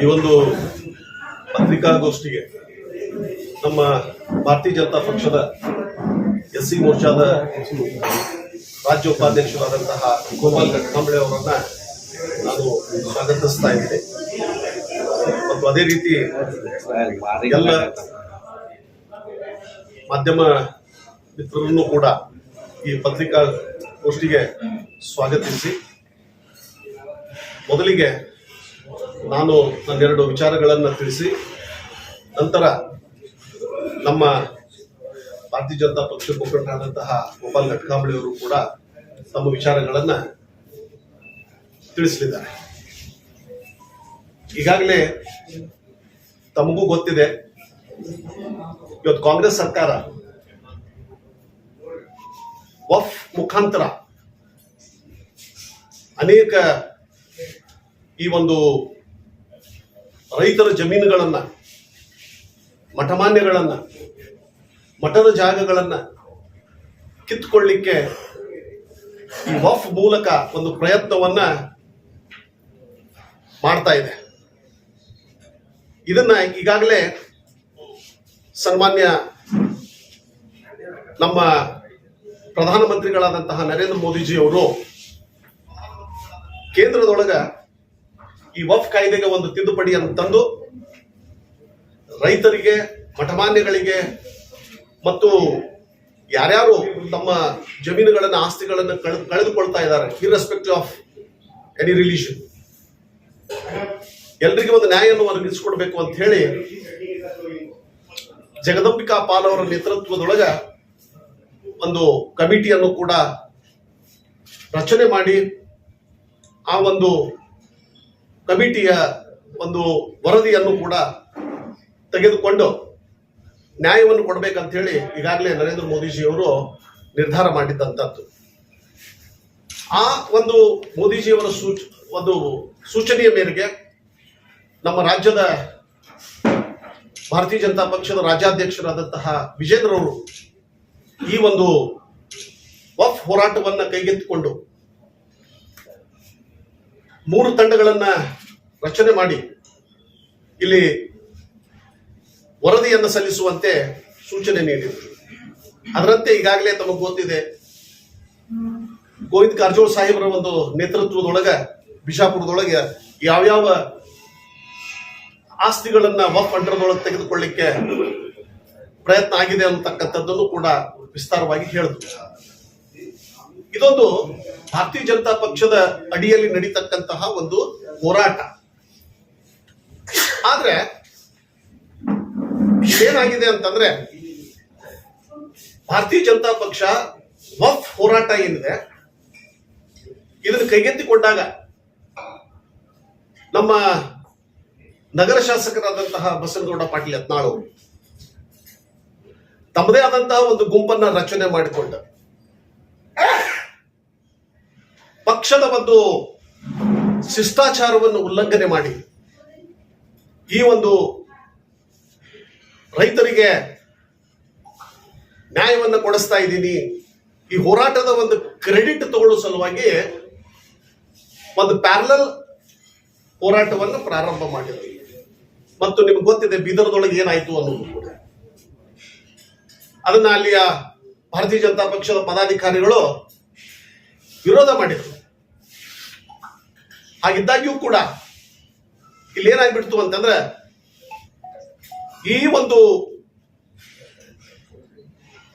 ಈ ಒಂದು ಪತ್ರಿಕಾಗೋಷ್ಠಿಗೆ ನಮ್ಮ ಭಾರತೀಯ ಜನತಾ ಪಕ್ಷದ ಎಸ್ ಸಿ ಮೋರ್ಚಾದ ರಾಜ್ಯ ಉಪಾಧ್ಯಕ್ಷರಾದಂತಹ ಗೋಪಾಲ್ ಕಟ್ಟಂಬಳೆ ಅವರನ್ನ ನಾನು ಸ್ವಾಗತಿಸ್ತಾ ಇದ್ದೀನಿ. ಮತ್ತು ಅದೇ ರೀತಿ ಎಲ್ಲ ಮಾಧ್ಯಮ ಮಿತ್ರರನ್ನು ಕೂಡ ಈ ಪತ್ರಿಕಾಗೋಷ್ಠಿಗೆ ಸ್ವಾಗತಿಸಿ. ಮೊದಲಿಗೆ ನಾನು ನನ್ನೆರಡು ವಿಚಾರಗಳನ್ನು ತಿಳಿಸಿ, ನಂತರ ನಮ್ಮ ಭಾರತೀಯ ಜನತಾ ಪಕ್ಷದ ಮುಖಂಡರಾದಂತಹ ಗೋಪಾಲ್ ಅವರು ಕೂಡ ತಮ್ಮ ವಿಚಾರಗಳನ್ನು ತಿಳಿಸಲಿದ್ದಾರೆ. ಈಗಾಗಲೇ ತಮಗೂ ಗೊತ್ತಿದೆ, ಇವತ್ತು ಕಾಂಗ್ರೆಸ್ ಸರ್ಕಾರ ವಫ್ ಮುಖಾಂತರ ಅನೇಕ ಈ ಒಂದು ರೈತರ ಜಮೀನುಗಳನ್ನ, ಮಠಮಾನ್ಯಗಳನ್ನ, ಮಠದ ಜಾಗಗಳನ್ನ ಕಿತ್ಕೊಳ್ಳಿಕ್ಕೆ ಈ ವಫ್ ಮೂಲಕ ಒಂದು ಪ್ರಯತ್ನವನ್ನ ಮಾಡ್ತಾ ಇದೆ. ಇದನ್ನ ಈಗಾಗಲೇ ಸನ್ಮಾನ್ಯ ನಮ್ಮ ಪ್ರಧಾನಮಂತ್ರಿಗಳಾದಂತಹ ನರೇಂದ್ರ ಮೋದಿಜಿ ಅವರು ಕೇಂದ್ರದೊಳಗ ಈ ವಫ್ ಕಾಯ್ದೆಗೆ ಒಂದು ತಿದ್ದುಪಡಿಯನ್ನು ತಂದು ರೈತರಿಗೆ, ಮಠಮಾನ್ಯಗಳಿಗೆ ಮತ್ತು ಯಾರ್ಯಾರು ತಮ್ಮ ಜಮೀನುಗಳನ್ನು, ಆಸ್ತಿಗಳನ್ನು ಕಳೆ- ಕಳೆದುಕೊಳ್ತಾ ಇದ್ದಾರೆ ಇರ್ರೆಸ್ಪೆಕ್ಟಿವ್ ಆಫ್ ಎನಿ ರಿಲೀಷನ್ ಎಲ್ರಿಗೂ ಒಂದು ನ್ಯಾಯವನ್ನು ಒದಗಿಸಿಕೊಡ್ಬೇಕು ಅಂತ ಹೇಳಿ ಜಗದಂಬಿಕಾ ಪಾಲ್ ಅವರ ನೇತೃತ್ವದೊಳಗ ಒಂದು ಕಮಿಟಿಯನ್ನು ಕೂಡ ರಚನೆ ಮಾಡಿ ಆ ಒಂದು ಕಮಿಟಿಯ ಒಂದು ವರದಿಯನ್ನು ಕೂಡ ತೆಗೆದುಕೊಂಡು ನ್ಯಾಯವನ್ನು ಕೊಡಬೇಕಂತ ಹೇಳಿ ಈಗಾಗಲೇ ನರೇಂದ್ರ ಮೋದಿಜಿಯವರು ನಿರ್ಧಾರ ಮಾಡಿದ್ದಂಥದ್ದು ಆ ಒಂದು ಮೋದಿಜಿಯವರ ಸೂಚ, ಒಂದು ಸೂಚನೆಯ ಮೇರೆಗೆ ನಮ್ಮ ರಾಜ್ಯದ ಭಾರತೀಯ ಜನತಾ ಪಕ್ಷದ ರಾಜ್ಯಾಧ್ಯಕ್ಷರಾದಂತಹ ವಿಜೇಂದ್ರ ಅವರು ಈ ಒಂದು ವಫ್ ಹೋರಾಟವನ್ನು ಕೈಗೆತ್ತಿಕೊಂಡು ಮೂರು ತಂಡಗಳನ್ನ ರಚನೆ ಮಾಡಿ ಇಲ್ಲಿ ವರದಿಯನ್ನು ಸಲ್ಲಿಸುವಂತೆ ಸೂಚನೆ ನೀಡಿದರು. ಅದರಂತೆ ಈಗಾಗಲೇ ತಮಗೆ ಗೊತ್ತಿದೆ ಗೋವಿಂದ ಕಾರಜೋಳ ಸಾಹೇಬರ ಒಂದು ನೇತೃತ್ವದೊಳಗ, ಬಿಜಾಪುರದೊಳಗೆ ಯಾವ್ಯಾವ ಆಸ್ತಿಗಳನ್ನ ವಫ್ ಅಂಡರ್ದೊಳಗೆ ತೆಗೆದುಕೊಳ್ಳಿಕ್ಕೆ ಪ್ರಯತ್ನ ಆಗಿದೆ ಅನ್ನತಕ್ಕಂಥದ್ದನ್ನು ಕೂಡ ವಿಸ್ತಾರವಾಗಿ ಹೇಳಿದ್ರು. ಇದೊಂದು ಭಾರತೀಯ ಜನತಾ ಪಕ್ಷದ ಅಡಿಯಲ್ಲಿ ನಡೀತಕ್ಕಂತಹ ಒಂದು ಹೋರಾಟ. ಆದ್ರೆ ಏನಾಗಿದೆ ಅಂತಂದ್ರೆ, ಭಾರತೀಯ ಜನತಾ ಪಕ್ಷ ವಫ್ ಹೋರಾಟ ಏನಿದೆ, ಇದನ್ನು ಕೈಗೆತ್ತಿಕೊಂಡಾಗ ನಮ್ಮ ನಗರ ಶಾಸಕರಾದಂತಹ ಬಸನಗೌಡ ಪಾಟೀಲ್ ಯತ್ನಾಳು ತಮ್ಮದೇ ಆದಂತಹ ಒಂದು ಗುಂಪನ್ನ ರಚನೆ ಮಾಡಿಕೊಂಡ ಪಕ್ಷದ ಒಂದು ಶಿಷ್ಟಾಚಾರವನ್ನು ಉಲ್ಲಂಘನೆ ಮಾಡಿ ಈ ಒಂದು ರೈತರಿಗೆ ನ್ಯಾಯವನ್ನು ಕೊಡಿಸ್ತಾ ಇದ್ದೀನಿ. ಈ ಹೋರಾಟದ ಒಂದು ಕ್ರೆಡಿಟ್ ತಗೊಳ್ಳೋ ಸಲುವಾಗಿ ಒಂದು ಪ್ಯಾರಲಲ್ ಹೋರಾಟವನ್ನು ಪ್ರಾರಂಭ ಮಾಡಿದ್ರು. ಮತ್ತು ನಿಮ್ಗೆ ಗೊತ್ತಿದೆ, ಬೀದರ್ದೊಳಗೆ ಏನಾಯ್ತು ಅನ್ನೋದು ಕೂಡ. ಅದನ್ನ ಅಲ್ಲಿಯ ಭಾರತೀಯ ಜನತಾ ಪಕ್ಷದ ಪದಾಧಿಕಾರಿಗಳು ವಿರೋಧ ಮಾಡಿದ್ರು. ಹಾಗಿದ್ದಾಗ್ಯೂ ಕೂಡ ಇಲ್ಲಿ ಏನಾಗ್ಬಿಡ್ತು ಅಂತಂದ್ರೆ ಈ ಒಂದು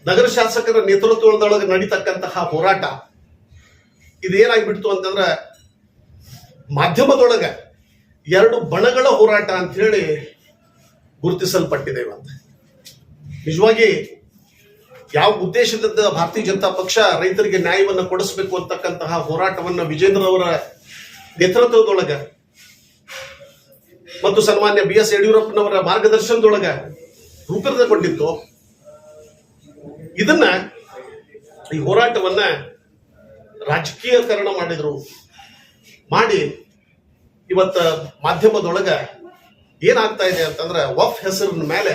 ನಗರ ಶಾಸಕರ ನೇತೃತ್ವದೊಳಗೆ ನಡೀತಕ್ಕಂತಹ ಹೋರಾಟ ಇದೇನಾಗ್ಬಿಡ್ತು ಅಂತಂದ್ರೆ ಮಾಧ್ಯಮದೊಳಗೆ ಎರಡು ಬಣಗಳ ಹೋರಾಟ ಅಂತ ಹೇಳಿ ಗುರುತಿಸಲ್ಪಟ್ಟಿದೆ ಇವತ್ತು. ನಿಜವಾಗಿ ಯಾವ ಉದ್ದೇಶದಿಂದ ಭಾರತೀಯ ಜನತಾ ಪಕ್ಷ ರೈತರಿಗೆ ನ್ಯಾಯವನ್ನು ಕೊಡಿಸಬೇಕು ಅಂತಕ್ಕಂತಹ ಹೋರಾಟವನ್ನು ವಿಜೇಂದ್ರ ಅವರ ನೇತೃತ್ವದೊಳಗೆ ಮತ್ತು ಸನ್ಮಾನ್ಯ ಬಿ ಎಸ್ ಯಡಿಯೂರಪ್ಪನವರ ಮಾರ್ಗದರ್ಶನದೊಳಗ ರೂಪಿತಗೊಂಡಿತ್ತು. ಇದನ್ನ ಈ ಹೋರಾಟವನ್ನ ರಾಜಕೀಯಕರಣ ಮಾಡಿದ್ರು. ಮಾಡಿ ಇವತ್ತ ಮಾಧ್ಯಮದೊಳಗ ಏನಾಗ್ತಾ ಇದೆ ಅಂತಂದ್ರೆ ವಫ್ ಹೆಸರಿನ ಮೇಲೆ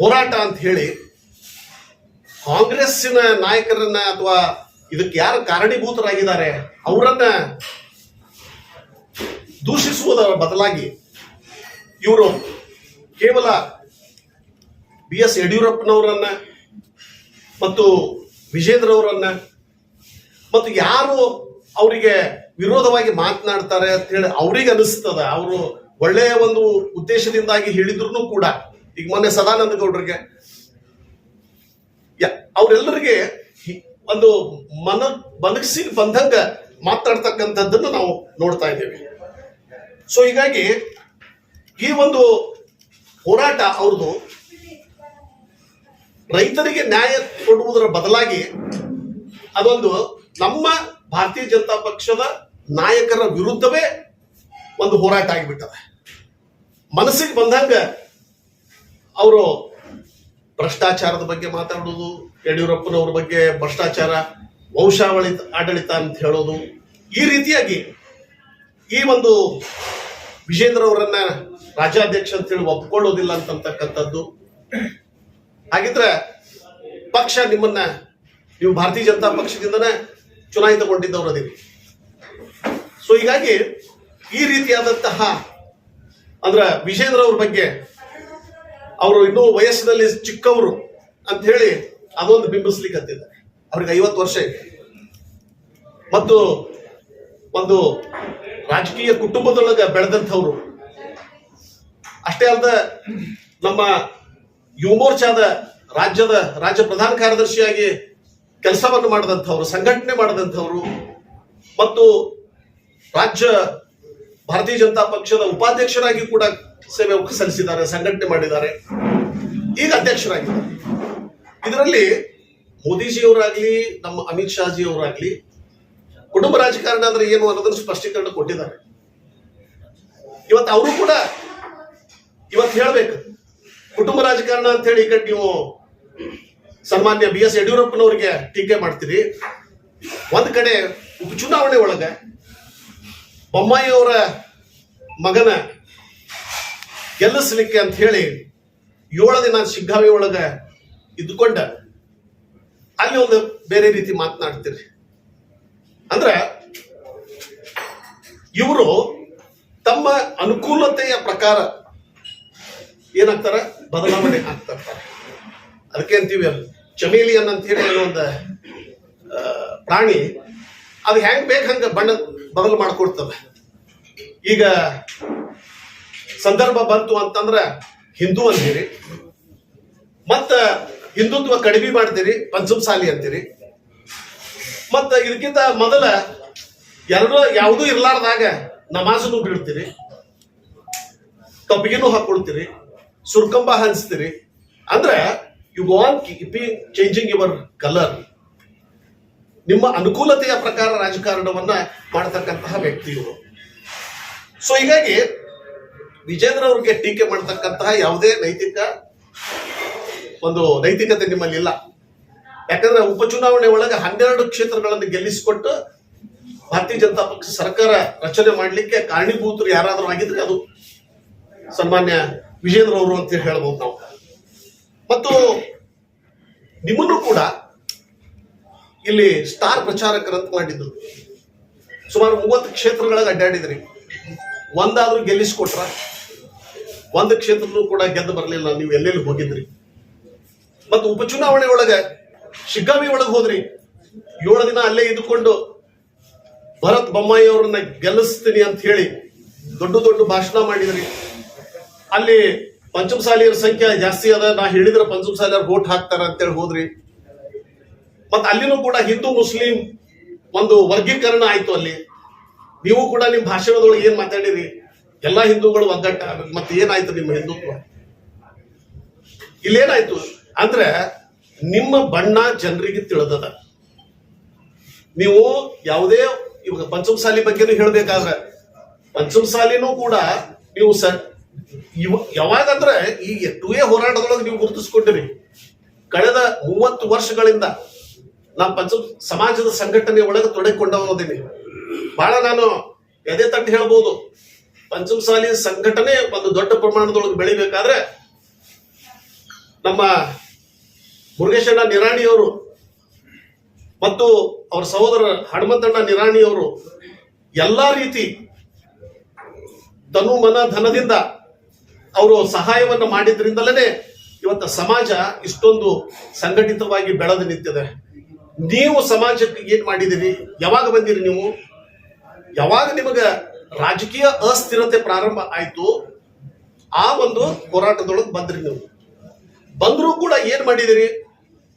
ಹೋರಾಟ ಅಂತ ಹೇಳಿ ಕಾಂಗ್ರೆಸ್ಸಿನ ನಾಯಕರನ್ನ ಅಥವಾ ಇದಕ್ಕೆ ಯಾರು ಕಾರಣೀಭೂತರಾಗಿದ್ದಾರೆ, ಅವರನ್ನ ದೂಷಿಸುವುದರ ಬದಲಾಗಿ ಇವರು ಕೇವಲ ಬಿ ಎಸ್ ಯಡಿಯೂರಪ್ಪನವರನ್ನ ಮತ್ತು ವಿಜೇಂದ್ರ ಅವರನ್ನ ಮತ್ತು ಯಾರು ಅವರಿಗೆ ವಿರೋಧವಾಗಿ ಮಾತನಾಡ್ತಾರೆ ಅಂತ ಹೇಳಿ ಅವ್ರಿಗೆ ಅನಿಸ್ತದ. ಅವರು ಒಳ್ಳೆಯ ಒಂದು ಉದ್ದೇಶದಿಂದಾಗಿ ಹೇಳಿದ್ರು ಕೂಡ, ಈಗ ಮೊನ್ನೆ ಸದಾನಂದ ಗೌಡ್ರಿಗೆ ಅವರೆಲ್ಲರಿಗೆ ಒಂದು ಮನ ಬನಗಿಸಿ ಬಂದಂಗ ಮಾತಾಡ್ತಕ್ಕಂಥದ್ದನ್ನು ನಾವು ನೋಡ್ತಾ ಇದ್ದೇವೆ. ಸೊ ಹೀಗಾಗಿ ಈ ಒಂದು ಹೋರಾಟ ಅವ್ರದ್ದು ರೈತರಿಗೆ ನ್ಯಾಯ ಕೊಡುವುದರ ಬದಲಾಗಿ ಅದೊಂದು ನಮ್ಮ ಭಾರತೀಯ ಜನತಾ ಪಕ್ಷದ ನಾಯಕರ ವಿರುದ್ಧವೇ ಒಂದು ಹೋರಾಟ ಆಗಿಬಿಟ್ಟದೆ. ಮನಸ್ಸಿಗೆ ಬಂದಂಗ ಅವರು ಭ್ರಷ್ಟಾಚಾರದ ಬಗ್ಗೆ ಮಾತಾಡೋದು, ಯಡಿಯೂರಪ್ಪನವ್ರ ಬಗ್ಗೆ ಭ್ರಷ್ಟಾಚಾರ, ವಂಶಾವಳಿ ಆಡಳಿತ ಅಂತ ಹೇಳೋದು, ಈ ರೀತಿಯಾಗಿ ಈ ಒಂದು ವಿಜೇಂದ್ರ ಅವರನ್ನ ರಾಜ್ಯಾಧ್ಯಕ್ಷ ಅಂತ ಹೇಳಿ ಒಪ್ಕೊಳ್ಳೋದಿಲ್ಲ ಅಂತಕ್ಕಂಥದ್ದು ಹಾಗಿದ್ರೆ ಪಕ್ಷ ನಿಮ್ಮನ್ನ, ನೀವು ಭಾರತೀಯ ಜನತಾ ಪಕ್ಷದಿಂದನೇ ಚುನಾಯಿತಗೊಂಡಿದ್ದವರು ಅದೀವಿ ಸೊ ಹೀಗಾಗಿ ಈ ರೀತಿಯಾದಂತಹ, ಅಂದ್ರ ವಿಜೇಂದ್ರ ಅವ್ರ ಬಗ್ಗೆ ಅವರು ಇನ್ನೂ ವಯಸ್ಸಿನಲ್ಲಿ ಚಿಕ್ಕವರು ಅಂತ ಹೇಳಿ ಅದೊಂದು ಬಿಂಬಿಸ್ಲಿಕ್ಕೆ ಅಂತಿದ್ದಾರೆ ಅವ್ರಿಗೆ ಐವತ್ತು ವರ್ಷ ಇದೆ. ಮತ್ತು ಒಂದು ರಾಜಕೀಯ ಕುಟುಂಬದೊಳಗ ಬೆಳೆದಂಥವ್ರು. ಅಷ್ಟೇ ಅಲ್ಲದ ನಮ್ಮ ಯುವ ಮೋರ್ಚಾದ ರಾಜ್ಯದ ರಾಜ್ಯ ಪ್ರಧಾನ ಕಾರ್ಯದರ್ಶಿಯಾಗಿ ಕೆಲಸವನ್ನು ಮಾಡಿದಂಥವ್ರು, ಸಂಘಟನೆ ಮಾಡಿದಂಥವ್ರು, ಮತ್ತು ರಾಜ್ಯ ಭಾರತೀಯ ಜನತಾ ಪಕ್ಷದ ಉಪಾಧ್ಯಕ್ಷರಾಗಿ ಕೂಡ ಸೇವೆ ಸಲ್ಲಿಸಿದ್ದಾರೆ, ಸಂಘಟನೆ ಮಾಡಿದ್ದಾರೆ. ಈಗ ಅಧ್ಯಕ್ಷರಾಗಿದ್ದಾರೆ. ಇದರಲ್ಲಿ ಮೋದಿಜಿಯವರಾಗ್ಲಿ, ನಮ್ಮ ಅಮಿತ್ ಶಾಜಿ ಅವರಾಗ್ಲಿ ಕುಟುಂಬ ರಾಜಕಾರಣ ಅಂದ್ರೆ ಏನು ಅನ್ನೋದನ್ನು ಸ್ಪಷ್ಟೀಕರಣ ಕೊಟ್ಟಿದ್ದಾರೆ. ಇವತ್ತು ಅವರು ಕೂಡ ಇವತ್ತು ಹೇಳ್ಬೇಕು, ಕುಟುಂಬ ರಾಜಕಾರಣ ಅಂತ ಹೇಳಿ ಈ ಕಡೆ ನೀವು ಸನ್ಮಾನ್ಯ ಬಿ ಎಸ್ ಯಡಿಯೂರಪ್ಪನವರಿಗೆ ಟೀಕೆ ಮಾಡ್ತೀರಿ. ಒಂದ್ ಕಡೆ ಉಪಚುನಾವಣೆ ಒಳಗೆ ಬೊಮ್ಮಾಯಿಯವರ ಮಗನ ಗೆಲ್ಲಿಸ್ಲಿಕ್ಕೆ ಅಂತ ಹೇಳಿ ಏಳು ದಿನ ಶಿಗ್ಗಾವಿ ಒಳಗ ಇದ್ದುಕೊಂಡ, ಅಲ್ಲಿ ಒಂದು ಬೇರೆ ರೀತಿ ಮಾತನಾಡ್ತೀರಿ. ಅಂದ್ರೆ ಇವರು ತಮ್ಮ ಅನುಕೂಲತೆಯ ಪ್ರಕಾರ ಏನಾಗ್ತಾರೆ? ಬದಲಾವಣೆ ಆಗ್ತಾರೆ ಅದಕ್ಕೆ ಅಂತೀವಿ ಅಲ್ಲಿ ಚಮೇಲಿಯನ್ ಅಂತ ಹೇಳಿ ಒಂದು ಪ್ರಾಣಿ, ಅದು ಹೆಂಗ್ ಬೇಕು ಹಂಗ ಬಣ್ಣ ಬದಲು ಮಾಡ್ಕೊಡ್ತದೆ. ಈಗ ಸಂದರ್ಭ ಬಂತು ಅಂತಂದ್ರ ಹಿಂದೂ ಅಂತೀರಿ, ಮತ್ತ ಹಿಂದುತ್ವ ಕಡಿಮೆ ಮಾಡ್ತೀರಿ, ಪಂಚಮಸಾಲಿ ಅಂತೀರಿ. ಮತ್ತ ಇದಕ್ಕಿಂತ ಮೊದಲ ಎರಡು ಯಾವುದೂ ಇರ್ಲಾರ್ದಾಗ ನಮಾಜನ್ನು ಬಿಡ್ತೀರಿ ಕಬ್ಬಿಗೆನೂ ಹಾಕೊಳ್ತೀರಿ, ಸುರ್ಕಂಬ ಹಂಚ್ತೀರಿ. ಅಂದ್ರೆ you gone keeping changing your colour ನಿಮ್ಮ ಅನುಕೂಲತೆಯ ಪ್ರಕಾರ ರಾಜಕಾರಣವನ್ನ ಮಾಡತಕ್ಕಂತಹ ವ್ಯಕ್ತಿಯು. ಇವರು ಸೊ ಹೀಗಾಗಿ ವಿಜೇಂದ್ರ ಅವ್ರಿಗೆ ಟೀಕೆ ಮಾಡತಕ್ಕಂತಹ ಯಾವುದೇ ನೈತಿಕ ಒಂದು ನೈತಿಕತೆ ನಿಮ್ಮಲ್ಲಿ ಇಲ್ಲ ಯಾಕಂದ್ರೆ ಉಪಚುನಾವಣೆ ಒಳಗೆ ಹನ್ನೆರಡು ಕ್ಷೇತ್ರಗಳನ್ನು ಗೆಲ್ಲಿಸಿಕೊಟ್ಟು ಭಾರತೀಯ ಜನತಾ ಪಕ್ಷ ಸರ್ಕಾರ ರಚನೆ ಮಾಡಲಿಕ್ಕೆ ಕಾರಣೀಭೂತರು ಯಾರಾದರೂ ಆಗಿದ್ರೆ ಅದು ಸನ್ಮಾನ್ಯ ವಿಜೇಂದ್ರ ಅವರು ಅಂತ ಹೇಳ್ಬೋದು ನಾವು. ಮತ್ತು ನಿಮ್ಮನ್ನು ಕೂಡ ಇಲ್ಲಿ ಸ್ಟಾರ್ ಪ್ರಚಾರಕರಂತ ಮಾಡಿದ್ರು. ಸುಮಾರು ಮೂವತ್ತು ಕ್ಷೇತ್ರಗಳಿಗೆ ಅಡ್ಡಾಡಿದ್ರಿ. ಒಂದಾದ್ರೂ ಗೆಲ್ಲಿಸ್ಕೊಟ್ರ? ಒಂದು ಕ್ಷೇತ್ರನೂ ಕೂಡ ಗೆದ್ದು ಬರಲಿಲ್ಲ, ನೀವು ಎಲ್ಲೆಲ್ಲಿ ಹೋಗಿದ್ರಿ? ಮತ್ತು ಉಪಚುನಾವಣೆ ಒಳಗೆ ಶಿಗ್ಗಾವಿ ಒಳಗೆ ಹೋದ್ರಿ. ಏಳು ದಿನ ಅಲ್ಲೇ ಇದ್ದುಕೊಂಡು ಭರತ್ ಬೊಮ್ಮಾಯಿ ಅವರನ್ನ ಗೆಲ್ಲಿಸ್ತೀನಿ ಅಂತ ಹೇಳಿ ದೊಡ್ಡ ದೊಡ್ಡ ಭಾಷಣ ಮಾಡಿದ್ರಿ. ಅಲ್ಲಿ ಪಂಚಮಸಾಲಿಯರ ಸಂಖ್ಯೆ ಜಾಸ್ತಿ ಅದ. ನಾ ಹೇಳಿದ್ರೆ ಪಂಚಮಸಾಲಿಯರ್ ವೋಟ್ ಹಾಕ್ತಾರ ಅಂತೇಳಿ ಹೋದ್ರಿ. ಮತ್ತ ಅಲ್ಲಿನೂ ಕೂಡ ಹಿಂದೂ, ಮುಸ್ಲಿಂ ಒಂದು ವರ್ಗೀಕರಣ ಆಯ್ತು ಅಲ್ಲಿ. ನೀವು ಕೂಡ ನಿಮ್ ಭಾಷಣದೊಳಗೆ ಏನ್ ಮಾತಾಡಿರಿ? ಎಲ್ಲಾ ಹಿಂದೂಗಳು ಒಗ್ಗಟ್ಟ ಮತ್ತೆ ಏನಾಯ್ತು ನಿಮ್ಮ ಹಿಂದುತ್ವ? ಇಲ್ಲೇನಾಯ್ತು? ಅಂದ್ರೆ ನಿಮ್ಮ ಬಣ್ಣ ಜನರಿಗೆ ತಿಳಿದದ. ನೀವು ಯಾವುದೇ ಇವಾಗ ಪಂಚಮಸಾಲಿ ಬಗ್ಗೆನೂ ಹೇಳ್ಬೇಕಾದ್ರೆ, ಪಂಚಮಸಾಲಿನೂ ಕೂಡ ನೀವು ಸ, ಇವ, ಯಾವಾಗಂದ್ರೆ ಈ ಟು ಹೋರಾಟದೊಳಗೆ ನೀವು ಗುರುತಿಸ್ಕೊಂಡಿರಿ. ಕಳೆದ ಮೂವತ್ತು ವರ್ಷಗಳಿಂದ ನಾನು ಪಂಚ, ಸಮಾಜದ ಸಂಘಟನೆ ಒಳಗೆ ತೊಡಗಿಕೊಂಡವನದೀನಿ. ಬಹಳ ನಾನು ಎದೆ ತಟ್ಟು ಹೇಳ್ಬೋದು, ಪಂಚಮಸಾಲಿ ಸಂಘಟನೆ ಒಂದು ದೊಡ್ಡ ಪ್ರಮಾಣದೊಳಗೆ ಬೆಳಿಬೇಕಾದ್ರೆ ನಮ್ಮ ಮುರುಗೇಶಣ್ಣ ನಿರಾಣಿಯವರು ಮತ್ತು ಅವರ ಸಹೋದರ ಹನುಮಂತಣ್ಣ ನಿರಾಣಿಯವರು ಎಲ್ಲಾ ರೀತಿ ಧನು, ಮನ, ಧನದಿಂದ ಅವರು ಸಹಾಯವನ್ನು ಮಾಡಿದ್ರಿಂದಲೇ ಇವತ್ತು ಸಮಾಜ ಇಷ್ಟೊಂದು ಸಂಘಟಿತವಾಗಿ ಬೆಳೆದು ನಿಂತಿದೆ. ನೀವು ಸಮಾಜಕ್ಕೆ ಏನ್ ಮಾಡಿದಿರಿ ಯಾವಾಗ ಬಂದಿರಿ ನೀವು? ಯಾವಾಗ ನಿಮಗೆ ರಾಜಕೀಯ ಅಸ್ಥಿರತೆ ಪ್ರಾರಂಭ ಆಯಿತು? ಆ ಒಂದು ಹೋರಾಟದೊಳಗೆ ಬಂದ್ರಿ ನೀವು. ಬಂದರೂ ಕೂಡ ಏನ್ ಮಾಡಿದಿರಿ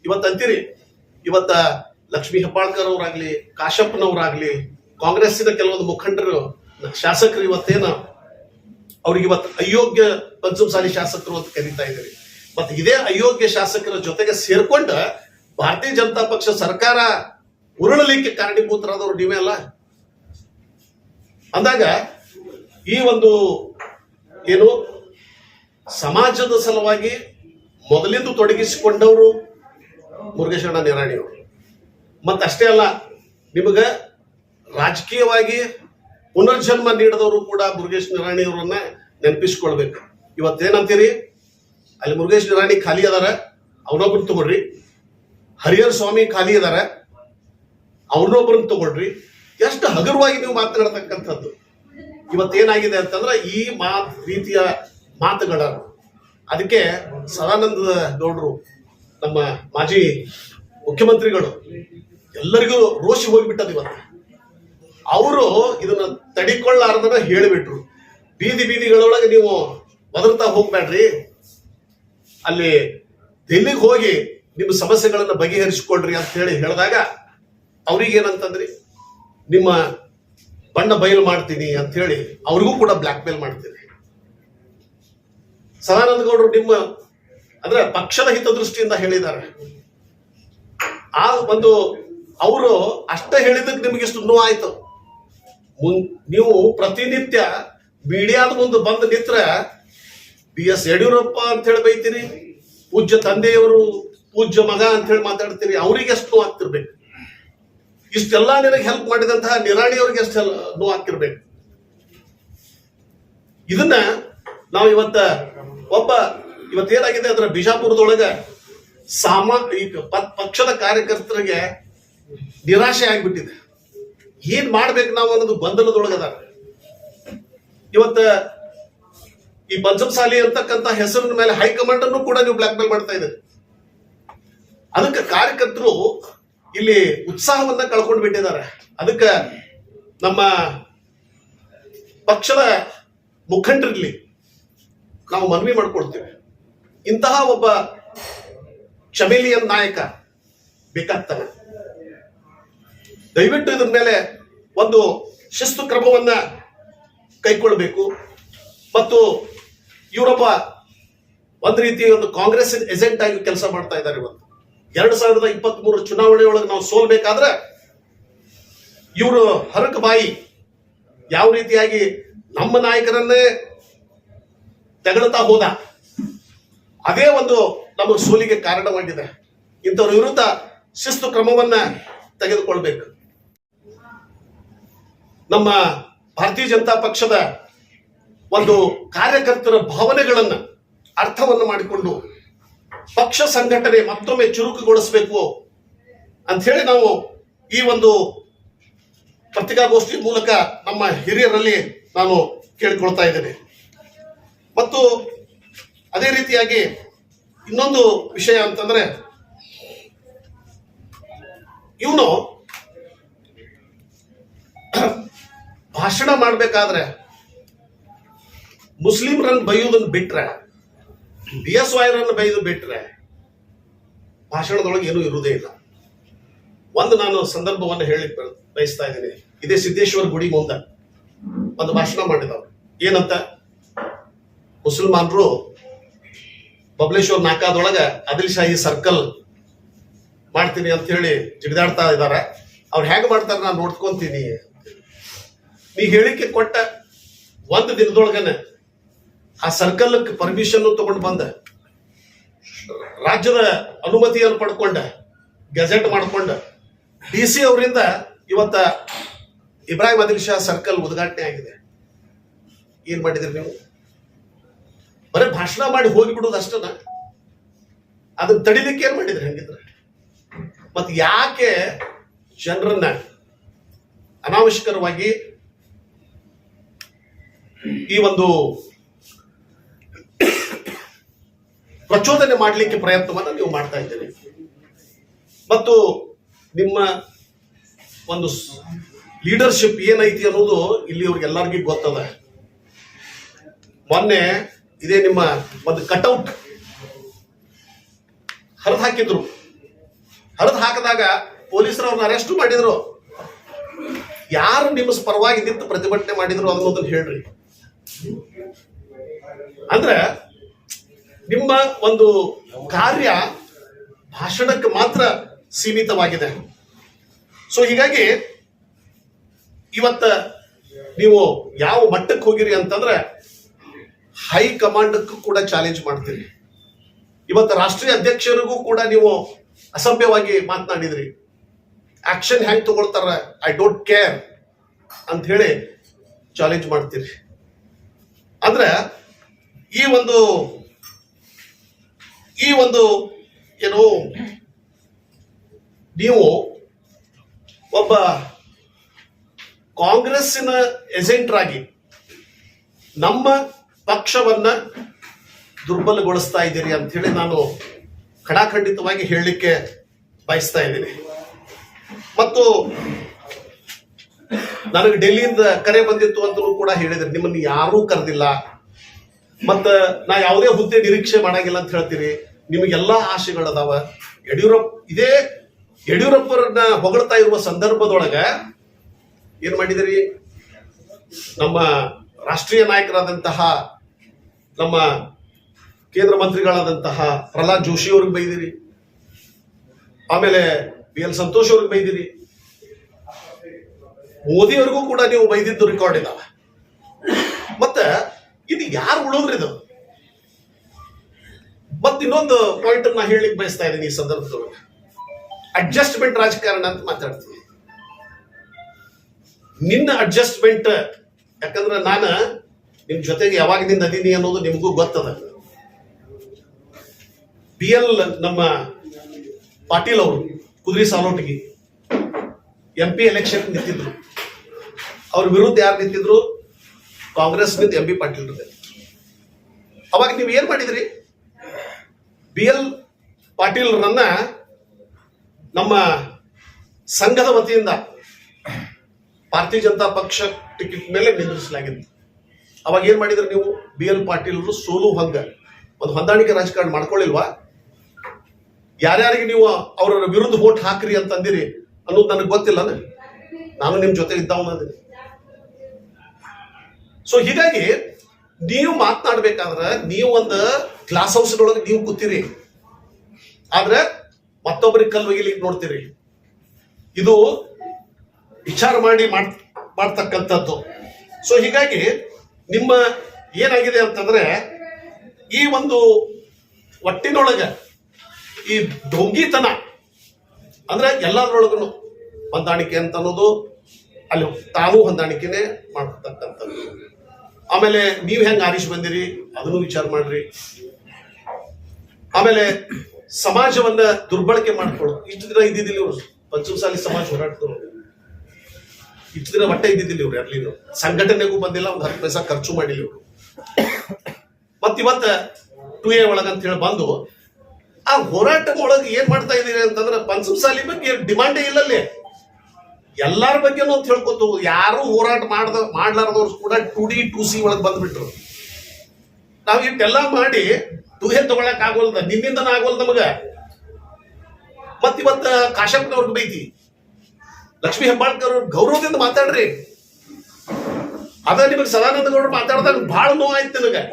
ಇವತ್ತು ಅಂತೀರಿ, ಇವತ್ತ ಲಕ್ಷ್ಮೀ ಹೆಬ್ಬಾಳ್ಕರ್ ಅವರಾಗ್ಲಿ ಕಾಶಪ್ಪನವರಾಗ್ಲಿ, ಕಾಂಗ್ರೆಸ್ಸಿನ ಕೆಲವೊಂದು ಮುಖಂಡರು, ಶಾಸಕರು ಇವತ್ತೇನ, ಅವ್ರಿಗೆ ಇವತ್ತು ಅಯೋಗ್ಯ ಪಂಚಮಸಾಲಿ ಶಾಸಕರು ಅಂತ ಕರೀತಾ ಇದ್ದೀರಿ. ಮತ್ತೆ ಇದೇ ಅಯೋಗ್ಯ ಶಾಸಕರ ಜೊತೆಗೆ ಸೇರ್ಕೊಂಡ ಭಾರತೀಯ ಜನತಾ ಪಕ್ಷ ಸರ್ಕಾರ ಉರುಳಲಿಕ್ಕೆ ಕಾರಣೀಭೂತರಾದವರು ನೀವೇ ಅಲ್ಲ? ಅಂದಾಗ ಈ ಒಂದು ಏನು, ಸಮಾಜದ ಸಲುವಾಗಿ ಮೊದಲಿಂದ ತೊಡಗಿಸಿಕೊಂಡವರು ಮುರುಗೇಶಣ್ಣ ಮತ್ತೆ ಅಷ್ಟೇ ಅಲ್ಲ, ನಿಮಗೆ ರಾಜಕೀಯವಾಗಿ ಪುನರ್ಜನ್ಮ ನೀಡಿದವರು ಕೂಡ ಮುರುಗೇಶ್ ನಿರಾಣಿಯವರನ್ನ ನೆನಪಿಸ್ಕೊಳ್ಬೇಕು. ಇವತ್ತೇನಂತೀರಿ? ಅಲ್ಲಿ ಮುರುಗೇಶ್ ನಿರಾಣಿ ಖಾಲಿ ಅದಾರ ಅವನೊಬ್ಬರನ್ನ ತಗೊಳ್ರಿ. ಹರಿಹರ ಸ್ವಾಮಿ ಖಾಲಿ ಅದಾರ ಅವ್ರನ್ನೊಬ್ಬರನ್ನ ತಗೊಳ್ರಿ. ಎಷ್ಟು ಹಗುರವಾಗಿ ನೀವು ಮಾತನಾಡ್ತಕ್ಕಂಥದ್ದು. ಇವತ್ತೇನಾಗಿದೆ ಅಂತಂದ್ರೆ ಈ ಮಾತ್ ರೀತಿಯ ಮಾತುಗಳ ಅದಕ್ಕೆ ಸದಾನಂದ ಗೌಡರು ನಮ್ಮ ಮಾಜಿ ಮುಖ್ಯಮಂತ್ರಿಗಳು ಎಲ್ಲರಿಗೂ ರೋಷಿ ಹೋಗಿಬಿಟ್ಟದ ಇವತ್ತು. ಅವರು ಇದನ್ನ ತಡಿಕೊಳ್ಳಾರ್ದನ ಹೇಳಿಬಿಟ್ರು. ಬೀದಿ ಬೀದಿಗಳೊಳಗೆ ನೀವು ಭದ್ರತಾ ಹೋಗ್ಬೇಡ್ರಿ ಅಲ್ಲಿ ದಿಲ್ಲಿಗೆ ಹೋಗಿ ನಿಮ್ಮ ಸಮಸ್ಯೆಗಳನ್ನ ಬಗೆಹರಿಸಿಕೊಳ್ರಿ ಅಂತ ಹೇಳಿ ಹೇಳಿದಾಗ ಅವ್ರಿಗೇನಂತಂದ್ರಿ? ನಿಮ್ಮ ಬಣ್ಣ ಬಯಲು ಮಾಡ್ತೀನಿ ಅಂತ ಹೇಳಿ ಅವ್ರಿಗೂ ಕೂಡ ಬ್ಲ್ಯಾಕ್ ಮೇಲ್ ಮಾಡ್ತೀನಿ. ಸದಾನಂದ ಗೌಡರು ನಿಮ್ಮ ಅಂದ್ರೆ ಪಕ್ಷದ ಹಿತದೃಷ್ಟಿಯಿಂದ ಹೇಳಿದ್ದಾರೆ. ಆ ಒಂದು ಅವರು ಅಷ್ಟ ಹೇಳಿದಕ್ಕೆ ನಿಮಗೆ ಇಷ್ಟು ಆಯ್ತು. ಮುನ್, ನೀವು ಪ್ರತಿನಿತ್ಯ ಮೀಡಿಯಾದ ಮುಂದೆ ಬಂದು ನಿತ್ರ ಬಿ ಎಸ್ ಯಡಿಯೂರಪ್ಪ ಅಂತ ಹೇಳಿ ಬೈತೀರಿ ಪೂಜ್ಯ ತಂದೆಯವರು, ಪೂಜ್ಯ ಮಗ ಅಂತ ಹೇಳಿ ಮಾತಾಡ್ತೀರಿ ಅವ್ರಿಗೆ ಎಷ್ಟು ನೋವು ಆಗ್ತಿರ್ಬೇಕು. ಇಷ್ಟೆಲ್ಲ ನಿನಗೆ ಹೆಲ್ಪ್ ಮಾಡಿದಂತಹ ನಿರಾಣಿ ಅವ್ರಿಗೆ ಎಷ್ಟು ನೋವು ಆಗ್ತಿರ್ಬೇಕು. ಇದನ್ನ ನಾವು ಇವತ್ತ ಒಬ್ಬ ಇವತ್ತೇನಾಗಿದೆ ಅಂದ್ರೆ ಬಿಜಾಪುರದೊಳಗೆ ಸಾಮಾ, ಈಗ ಪಕ್ಷದ ಕಾರ್ಯಕರ್ತರಿಗೆ ನಿರಾಶೆ ಆಗ್ಬಿಟ್ಟಿದೆ. ಏನ್ ಮಾಡ್ಬೇಕು ನಾವು ಅನ್ನೋದು ಗೊಂದಲದೊಳಗದ ಇವತ್ತ ಈ ಪಂಚಮಸಾಲಿ ಅಂತಕ್ಕಂಥ ಹೆಸರಿನ ಮೇಲೆ ಹೈಕಮಾಂಡ್ ಅನ್ನು ಕೂಡ ನೀವು ಬ್ಲಾಕ್ ಮೇಲ್ ಮಾಡ್ತಾ ಇದ್ದೀರಿ. ಅದಕ್ಕೆ ಕಾರ್ಯಕರ್ತರು ಇಲ್ಲಿ ಉತ್ಸಾಹವನ್ನ ಕಳ್ಕೊಂಡು ಬಿಟ್ಟಿದ್ದಾರೆ. ಅದಕ್ಕೆ ನಮ್ಮ ಪಕ್ಷದ ಮುಖಂಡರಲ್ಲಿ ನಾವು ಮನವಿ ಮಾಡ್ಕೊಳ್ತೇವೆ. ಇಂತಹ ಒಬ್ಬ ಚಮೇಲಿಯನ್ ನಾಯಕ ಬೇಕಾಗ್ತಾನೆ ದಯವಿಟ್ಟು ಇದ್ರ ಮೇಲೆ ಒಂದು ಶಿಸ್ತು ಕ್ರಮವನ್ನ ಕೈಗೊಳ್ಳಬೇಕು ಮತ್ತು ಇವರೊಬ್ಬ ಒಂದು ರೀತಿ ಒಂದು ಕಾಂಗ್ರೆಸ್ ಏಜೆಂಟ್ ಆಗಿ ಕೆಲಸ ಮಾಡ್ತಾ ಇದ್ದಾರೆ ಇವತ್ತು. ಎರಡ್ ಸಾವಿರದ ಇಪ್ಪತ್ತ್ ಮೂರು ಚುನಾವಣೆಯೊಳಗೆ ನಾವು ಸೋಲ್ಬೇಕಾದ್ರೆ ಇವರು ಹರಕ ಬಾಯಿ ಯಾವ ರೀತಿಯಾಗಿ ನಮ್ಮ ನಾಯಕರನ್ನೇ ತೆಗಳ್ತಾ ಹೋದ. ಅದೇ ಒಂದು ನಮ್ಮ ಸೋಲಿಗೆ ಕಾರಣವಾಗಿದೆ. ಇಂಥವ್ರ ವಿರುದ್ಧ ಶಿಸ್ತು ಕ್ರಮವನ್ನ ತೆಗೆದುಕೊಳ್ಬೇಕು. ನಮ್ಮ ಭಾರತೀಯ ಜನತಾ ಪಕ್ಷದ ಒಂದು ಕಾರ್ಯಕರ್ತರ ಭಾವನೆಗಳನ್ನ ಅರ್ಥವನ್ನು ಮಾಡಿಕೊಂಡು ಪಕ್ಷ ಸಂಘಟನೆ ಮತ್ತೊಮ್ಮೆ ಚುರುಕುಗೊಳಿಸಬೇಕು ಅಂತ ಹೇಳಿ ನಾವು ಈ ಒಂದು ಪತ್ರಿಕಾಗೋಷ್ಠಿ ಮೂಲಕ ನಮ್ಮ ಹಿರಿಯರಲ್ಲಿ ನಾನು ಕೇಳಿಕೊಳ್ತಾ ಇದ್ದೇನೆ. ಮತ್ತು ಅದೇ ರೀತಿಯಾಗಿ ಇನ್ನೊಂದು ವಿಷಯ ಅಂತಂದ್ರೆ, ಇವನು ಭಾಷಣ ಮಾಡಬೇಕಾದ್ರೆ ಮುಸ್ಲಿಮ್ರನ್ನ ಬೈಯೋದನ್ನ ಬಿಟ್ರೆ, ಬಿ ಎಸ್ ವೈರನ್ನು ಬೈದು ಬಿಟ್ರೆ ಭಾಷಣದೊಳಗೆ ಏನೂ ಇರುವುದೇ ಇಲ್ಲ. ಒಂದು ನಾನು ಸಂದರ್ಭವನ್ನು ಹೇಳಿ ಬಯಸ್ತಾ ಇದ್ದೀನಿ. ಇದೇ ಸಿದ್ದೇಶ್ವರ ಗುಡಿ ಮುಂದೆ ಒಂದು ಭಾಷಣ ಮಾಡಿದವರು ಏನಂತ? ಮುಸಲ್ಮಾನರು ಬಬಲೇಶ್ವರ್ ನಾಕಾದೊಳಗ ಆದಿಲ್ ಶಾಹಿ ಸರ್ಕಲ್ ಮಾಡ್ತೀನಿ ಅಂತ ಹೇಳಿ ಜಿಡಿದಾಡ್ತಾ ಇದ್ದಾರೆ ಅವ್ರು ಹೇಗೆ ಮಾಡ್ತಾರೆ ನಾನು ನೋಡ್ಕೊಂತೀನಿ. ನೀ ಹೇಳಿಕೆ ಕೊಟ್ಟ ಒಂದು ದಿನದೊಳಗನೆ ಆ ಸರ್ಕಲ್ ಪರ್ಮಿಷನ್ ತಗೊಂಡು ಬಂದ. ರಾಜ್ಯದ ಅನುಮತಿಯನ್ನು ಪಡ್ಕೊಂಡ ಗೆಜೆಟ್ ಮಾಡ್ಕೊಂಡ. ಡಿ ಸಿ ಅವರಿಂದ ಇವತ್ತ ಇಬ್ರಾಹಿಂ ಅದಿಲ್ ಶಾ ಸರ್ಕಲ್ ಉದ್ಘಾಟನೆ ಆಗಿದೆ. ಏನ್ ಮಾಡಿದ್ರಿ ನೀವು? ಬರೀ ಭಾಷಣ ಮಾಡಿ ಹೋಗಿಬಿಡೋದು ಅಷ್ಟನ? ಅದನ್ನ ತಡಿಲಿಕ್ಕೆ ಏನ್ ಮಾಡಿದ್ರಿ ಹಂಗಿದ್ರೆ? ಮತ್ ಯಾಕೆ ಜನರನ್ನ ಅನಾವಶ್ಯಕರವಾಗಿ ಈ ಒಂದು ಪ್ರಚೋದನೆ ಮಾಡಲಿಕ್ಕೆ ಪ್ರಯತ್ನವನ್ನು ನೀವು ಮಾಡ್ತಾ ಇದ್ದೀರಿ. ಮತ್ತು ನಿಮ್ಮ ಒಂದು ಲೀಡರ್ಶಿಪ್ ಏನೈತಿ ಅನ್ನೋದು ಇಲ್ಲಿ ಇವ್ರಿಗೆಲ್ಲರಿಗೂ ಗೊತ್ತದ. ಮೊನ್ನೆ ಇದೇ ನಿಮ್ಮ ಒಂದು ಕಟೌಟ್. ಹರಿದು ಹಾಕಿದ್ರು. ಹರಿದು ಹಾಕಿದಾಗ ಪೊಲೀಸರು ಅವ್ರನ್ನ ಅರೆಸ್ಟ್ ಮಾಡಿದ್ರು. ಯಾರು ನಿಮ್ಮ ಪರವಾಗಿ ನಿಂತು ಪ್ರತಿಭಟನೆ ಮಾಡಿದ್ರು ಅನ್ನೋದನ್ನ ಹೇಳ್ರಿ. ಅಂದ್ರೆ ನಿಮ್ಮ ಒಂದು ಕಾರ್ಯ ಭಾಷಣಕ್ಕೆ ಮಾತ್ರ ಸೀಮಿತವಾಗಿದೆ. ಸೊ ಹೀಗಾಗಿ ಇವತ್ತ ನೀವು ಯಾವ ಮಟ್ಟಕ್ಕೆ ಹೋಗಿರಿ ಅಂತಂದ್ರೆ ಹೈ ಕಮಾಂಡಕ್ಕೂ ಕೂಡ ಚಾಲೆಂಜ್ ಮಾಡ್ತೀರಿ. ಇವತ್ತು ರಾಷ್ಟ್ರೀಯ ಅಧ್ಯಕ್ಷರಿಗೂ ಕೂಡ ನೀವು ಅಸಭ್ಯವಾಗಿ ಮಾತನಾಡಿದ್ರಿ. ಆಕ್ಷನ್ ಹ್ಯಾಂಗ್ ತಗೊಳ್ತಾರ? ಐ ಡೋಂಟ್ ಕೇರ್ ಅಂತ ಹೇಳಿ ಚಾಲೆಂಜ್ ಮಾಡ್ತೀರಿ. ಅಂದ್ರೆ ಈ ಒಂದು ಈ ಒಂದು ಏನು, ನೀವು ಒಬ್ಬ ಕಾಂಗ್ರೆಸ್ಸಿನ ಏಜೆಂಟ್ರಾಗಿ ನಮ್ಮ ಪಕ್ಷವನ್ನ ದುರ್ಬಲಗೊಳಿಸ್ತಾ ಇದ್ದೀರಿ ಅಂತ ಹೇಳಿ ನಾನು ಖಡಾಖಂಡಿತವಾಗಿ ಹೇಳಲಿಕ್ಕೆ ಬಯಸ್ತಾ ಇದ್ದೀನಿ. ಮತ್ತು ನನಗೆ ಡೆಲ್ಲಿಯಿಂದ ಕರೆ ಬಂದಿತ್ತು ಅಂತಲೂ ಕೂಡ ಹೇಳಿದ್ರೆ. ನಿಮ್ಮನ್ನು ಯಾರೂ ಕರೆದಿಲ್ಲ. ಮತ್ತ ನಾ ಯಾವುದೇ ಹುದ್ದೆ ನಿರೀಕ್ಷೆ ಮಾಡಂಗಿಲ್ಲ ಅಂತ ಹೇಳ್ತೀರಿ. ನಿಮಗೆಲ್ಲ ಆಶೆಗಳದಾವ. ಯಡಿಯೂರಪ್ಪ, ಇದೇ ಯಡಿಯೂರಪ್ಪರನ್ನ ಹೊಗಳ್ತಾ ಇರುವ ಸಂದರ್ಭದೊಳಗ ಏನ್ ಮಾಡಿದಿರಿ? ನಮ್ಮ ರಾಷ್ಟ್ರೀಯ ನಾಯಕರಾದಂತಹ ನಮ್ಮ ಕೇಂದ್ರ ಮಂತ್ರಿಗಳಾದಂತಹ ಪ್ರಹ್ಲಾದ್ ಜೋಶಿ ಅವ್ರಿಗೆ ಬೈದಿರಿ. ಆಮೇಲೆ ಬಿ ಎಲ್ ಸಂತೋಷ್ ಅವ್ರಿಗೆ ಬೈದಿರಿ. ಮೋದಿ ಅವ್ರಿಗೂ ಕೂಡ ನೀವು ಬೈದಿದ್ದು ರೆಕಾರ್ಡ್ ಇದಾವ. ಮತ್ತೆ ಇದು ಯಾರು ಉಳೋದ್ರಿ ಇದು? ಮತ್ತೆ ಇನ್ನೊಂದು ಪಾಯಿಂಟ್ ನಾ ಹೇಳಲಿಕ್ಕೆ ಬಯಸ್ತಾ ಇದ್ದೀನಿ ಈ ಸಂದರ್ಭದೊಳಗೆ. ಅಡ್ಜಸ್ಟ್ಮೆಂಟ್ ರಾಜಕಾರಣ ಅಂತ ಮಾತಾಡ್ತೀನಿ. ನಿನ್ನ ಅಡ್ಜಸ್ಟ್ಮೆಂಟ್ ಯಾಕಂದ್ರೆ ನಾನು ನಿಮ್ ಜೊತೆಗೆ ಯಾವಾಗಿನಿಂದ ಅದೀನಿ ಅನ್ನೋದು ನಿಮಗೂ ಗೊತ್ತದ. ಬಿ ಎಲ್ ನಮ್ಮ ಪಾಟೀಲ್ ಅವರು, ಕುದುರೆ ಸಾಲೋಟಿಗೆ ಎಂ ಪಿ ಎಲೆಕ್ಷನ್ ನಿಂತಿದ್ರು. ಅವ್ರ ವಿರುದ್ಧ ಯಾರು ನಿಂತಿದ್ರು? ಕಾಂಗ್ರೆಸ್ನಿಂದ ಎಂ ಪಿ ಪಾಟೀಲ್ ಅವಾಗ ನೀವು ಏನ್ ಮಾಡಿದ್ರಿ? ಬಿ ಎಲ್ ಪಾಟೀಲ್ರನ್ನ ನಮ್ಮ ಸಂಘದ ವತಿಯಿಂದ ಭಾರತೀಯ ಜನತಾ ಪಕ್ಷ ಟಿಕೆಟ್ ಮೇಲೆ ನಿಂದಿರಿಸಲಾಗಿತ್ತು. ಅವಾಗ ಏನ್ ಮಾಡಿದ್ರೆ ನೀವು? ಬಿ ಎಲ್ ಪಾಟೀಲ್ ಸೋಲು ಹಂಗ ಒಂದು ಹೊಂದಾಣಿಕೆ ರಾಜಕಾರಣ ಮಾಡ್ಕೊಳ್ಳಿಲ್ವಾ? ಯಾರ್ಯಾರಿಗೆ ನೀವು ಅವರ ವಿರುದ್ಧ ವೋಟ್ ಹಾಕ್ರಿ ಅಂತ ಅಂದಿರಿ ಅನ್ನೋದು ನನಗೆ ಗೊತ್ತಿಲ್ಲ ನಾನು ನಿಮ್ ಜೊತೆ ಇದ್ದವನದಿನಿ ಸೊ ಹೀಗಾಗಿ ನೀವು ಮಾತನಾಡ್ಬೇಕಾದ್ರೆ ನೀವು ಒಂದು ಗ್ಲಾಸ್ ಹೌಸ್ನೊಳಗೆ ನೀವು ಕೂತೀರಿ. ಆದ್ರೆ ಮತ್ತೊಬ್ಬರಿಗೆ ಕಲ್ಲು ಒಗಿಲಿಕ್ಕೆ ನೋಡ್ತೀರಿ. ಇದು ವಿಚಾರ ಮಾಡ್ ಮಾಡ್ತಕ್ಕಂಥದ್ದು. ಸೊ ಹೀಗಾಗಿ ನಿಮ್ಮ ಏನಾಗಿದೆ ಅಂತಂದ್ರೆ, ಈ ಒಂದು ಒಟ್ಟಿನೊಳಗೆ ಈ ಡೋಂಗಿತನ, ಅಂದ್ರೆ ಎಲ್ಲದರೊಳಗೂ ಹೊಂದಾಣಿಕೆ ಅಂತ ಅನ್ನೋದು, ಅಲ್ಲಿ ತಾವು ಹೊಂದಾಣಿಕೆನೆ ಮಾಡ್ತಕ್ಕಂಥದ್ದು. ಆಮೇಲೆ ನೀವು ಹೆಂಗ್ ಆರಿಸಿ ಬಂದಿರಿ? ಅದನ್ನು ವಿಚಾರ ಮಾಡ್ರಿ. ಆಮೇಲೆ ಸಮಾಜವನ್ನ ದುರ್ಬಳಕೆ ಮಾಡ್ಕೊಳ್ಳೋದು. ಇಷ್ಟು ದಿನ ಇದ್ದಿದ್ದಿಲ್ಲ ಇವರು. ಪಂಚಮಸಾಲಿ ಸಮಾಜ ಹೋರಾಟದವರು ಇಷ್ಟು ದಿನ ಹೊಟ್ಟೆ ಇದ್ದಿದ್ದಿಲ್ಲ ಇವ್ರು ಎರ್ಲಿನು ಸಂಘಟನೆಗೂ ಬಂದಿಲ್ಲ, ಒಂದು ಹತ್ತು ಪೈಸಾ ಖರ್ಚು ಮಾಡಿಲ್ಲ ಇವರು. ಮತ್ತಿವತ್ತ ಟು ಎ ಒಳಗಂತ ಹೇಳಿ ಬಂದು, ಆ ಹೋರಾಟ ಒಳಗೆ ಏನ್ ಮಾಡ್ತಾ ಇದೀರಿ ಅಂತಂದ್ರೆ ಪಂಚಮಸಾಲಿ ಬಗ್ಗೆ ಡಿಮಾಂಡೇ ಇಲ್ಲಲ್ಲಿ. ಎಲ್ಲಾರ ಬಗ್ಗೆನೂ ಅಂತ ಹೇಳ್ಕೊತು. ಯಾರು ಹೋರಾಟ ಮಾಡ್ದ, ಮಾಡ್ಲಾರ್ದವ್ರು ಕೂಡ ಟು ಡಿ ಟು ಸಿ ಒಳಗೆ ಬಂದ್ಬಿಟ್ರು. ನಾವ್ ಇಟ್ಟೆಲ್ಲ ಮಾಡಿ ಟು ಎ ತಗೊಳಕ್ ಆಗೋಲ್ದ, ನಿನ್ನಿಂದನ ಆಗೋಲ್ ನಮಗ. ಮತ್ತಿವತ್ತ ಇವತ್ತ ಕಾಶ್ಯಪ್ನವ್ರಿಗೆ ಬೈತಿ ಲಕ್ಷ್ಮೀ ಹೆಬ್ಬಾಳ್ಕರ್ ಗೌರವದಿಂದ ಮಾತಾಡ್ರಿ. ಅದ ನಿಮಗೆ ಸದಾನಂದ ಗೌಡರು ಮಾತಾಡಿದಾಗ ಬಹಳ ನೋವಾಯ್ತು ನಿಮಗೆ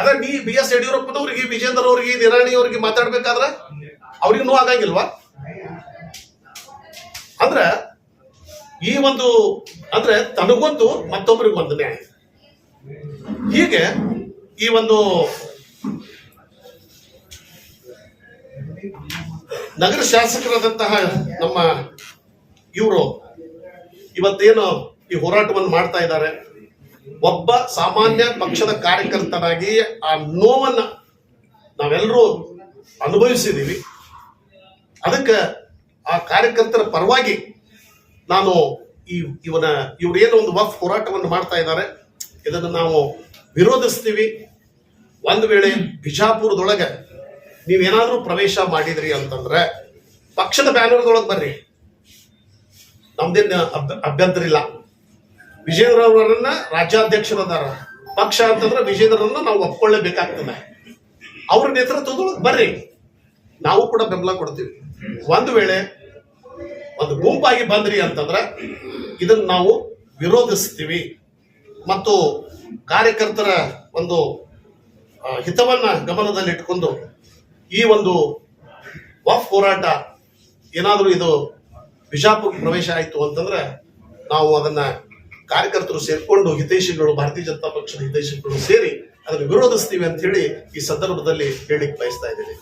ಅದ ನೀ ಬಿ ಎಸ್ ಯಡಿಯೂರಪ್ಪನವ್ರಿಗೆ ವಿಜೇಂದ್ರ ಅವ್ರಿಗೆ, ನಿರಾಣಿ ಅವ್ರಿಗೆ ಮಾತಾಡ್ಬೇಕಾದ್ರ ಅವ್ರಿಗೆ ನೋವು ಆಗಂಗಿಲ್ವಾ? ಅಂದ್ರ ಈ ಒಂದು, ಅಂದ್ರೆ ತನಗೊಂದು ಮತ್ತೊಬ್ಬರಿಗೆ ಒಂದು ನ್ಯಾಯ. ಹೀಗೆ ಈ ಒಂದು ನಗರ ಶಾಸಕರಾದಂತಹ ನಮ್ಮ ಇವರು ಇವತ್ತೇನು ಈ ಹೋರಾಟವನ್ನು ಮಾಡ್ತಾ ಇದ್ದಾರೆ? ಒಬ್ಬ ಸಾಮಾನ್ಯ ಪಕ್ಷದ ಕಾರ್ಯಕರ್ತನಾಗಿ ಆ ನೋವನ್ನ ನಾವೆಲ್ಲರೂ ಅನುಭವಿಸಿದ್ದೀವಿ. ಅದಕ್ಕೆ ಆ ಕಾರ್ಯಕರ್ತರ ಪರವಾಗಿ ನಾನು ಈ ಇವನ ಇವ್ರು ಏನೋ ಒಂದು ವಫ್ ಹೋರಾಟವನ್ನು ಮಾಡ್ತಾ ಇದ್ದಾರೆ. ಇದನ್ನು ನಾವು ವಿರೋಧಿಸ್ತೀವಿ. ಒಂದು ವೇಳೆ ಬಿಜಾಪುರದೊಳಗೆ ನೀವೇನಾದ್ರೂ ಪ್ರವೇಶ ಮಾಡಿದ್ರಿ ಅಂತಂದ್ರೆ ಪಕ್ಷದ ಬ್ಯಾನರ್ದೊಳಗೆ ಬರ್ರಿ. ನಮ್ದೇನು ಅಭ್ಯ- ಅಭ್ಯಂತರ ಇಲ್ಲ. ವಿಜೇಂದ್ರ ಅವರನ್ನ ಪಕ್ಷ ಅಂತಂದ್ರೆ ವಿಜೇಂದ್ರರನ್ನ ನಾವು ಒಪ್ಕೊಳ್ಳೇಬೇಕಾಗ್ತದೆ. ಅವ್ರ ನೇತೃತ್ವದೊಳಗೆ ಬರ್ರಿ. ನಾವು ಕೂಡ ಬೆಂಬಲ ಕೊಡ್ತೀವಿ. ಒಂದು ವೇಳೆ ಒಂದು ಗುಂಪಾಗಿ ಬಂದ್ರಿ ಅಂತಂದ್ರೆ ಇದನ್ನ ನಾವು ವಿರೋಧಿಸ್ತೀವಿ. ಮತ್ತು ಕಾರ್ಯಕರ್ತರ ಒಂದು ಹಿತವನ್ನ ಗಮನದಲ್ಲಿಟ್ಕೊಂಡು ಈ ಒಂದು ವಫ್ ಹೋರಾಟ ಏನಾದರೂ ಇದು ಬಿಜಾಪುರ ಪ್ರವೇಶ ಆಯಿತು ಅಂತಂದ್ರೆ ನಾವು ಅದನ್ನ ಕಾರ್ಯಕರ್ತರು ಸೇರ್ಕೊಂಡು ಹಿತೈಷಿಗಳು, ಭಾರತೀಯ ಜನತಾ ಪಕ್ಷದ ಹಿತೈಷಿಗಳು ಸೇರಿ ಅದನ್ನು ವಿರೋಧಿಸ್ತೀವಿ ಅಂತ ಹೇಳಿ ಈ ಸಂದರ್ಭದಲ್ಲಿ ಹೇಳಿಕ್ ಬಯಸ್ತಾ ಇದ್ದೀನಿ.